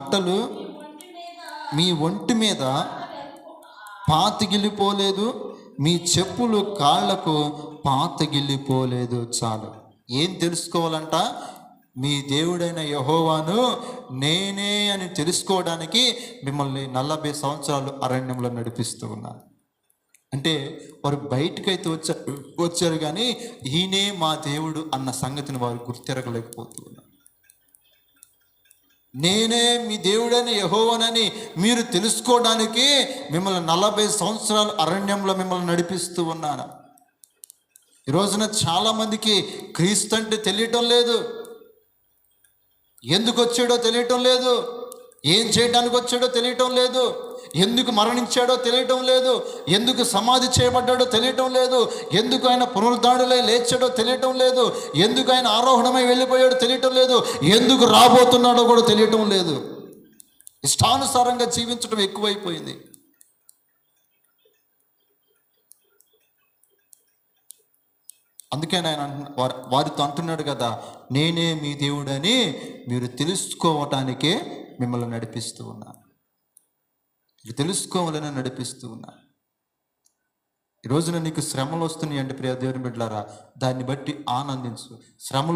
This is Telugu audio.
బట్టలు మీ ఒంటి మీద పాతగిల్లిపోలేదు మీ చెప్పులు కాళ్ళకు పాతగిల్లిపోలేదు చాలు. ఏం తెలుసుకోవాలంట? మీ దేవుడైన యహోవాను నేనే అని తెలుసుకోవడానికి మిమ్మల్ని నలభై సంవత్సరాలు అరణ్యంలో నడిపిస్తూ ఉన్నాను అంటే వారు బయటకైతే వచ్చారు వచ్చారు కానీ ఈయనే మా దేవుడు అన్న సంగతిని వారు గుర్తెరగలేకపోతూ నేనే మీ దేవుడని యహోవనని మీరు తెలుసుకోవడానికి మిమ్మల్ని నలభై సంవత్సరాలు అరణ్యంలో మిమ్మల్ని నడిపిస్తూ ఉన్నాను. ఈ రోజున క్రీస్తు అంటే తెలియటం లేదు. ఎందుకు వచ్చాడో తెలియటం లేదు. ఏం చేయడానికి వచ్చాడో తెలియటం లేదు. ఎందుకు మరణించాడో తెలియటం లేదు. ఎందుకు సమాధి చేయబడ్డాడో తెలియటం లేదు. ఎందుకు ఆయన పునరుద్ధాడులై లేచాడో తెలియటం లేదు. ఎందుకు ఆయన ఆరోహణమై వెళ్ళిపోయాడో తెలియటం లేదు. ఎందుకు రాబోతున్నాడో కూడా తెలియటం లేదు. ఇష్టానుసారంగా జీవించడం ఎక్కువైపోయింది. అందుకే ఆయన అంటున్న- వారి- వారితో అంటున్నాడు కదా నేనే మీ దేవుడని మీరు తెలుసుకోవటానికే మిమ్మల్ని నడిపిస్తూ ఉన్నాను. మీరు తెలుసుకోవాలని నడిపిస్తూ ఉన్నాను. ఈ రోజున నీకు శ్రమలు వస్తున్నాయి అంటే ప్రియ దేవుని బిడ్డలారా. దాన్ని బట్టి ఆనందించు. శ్రమలో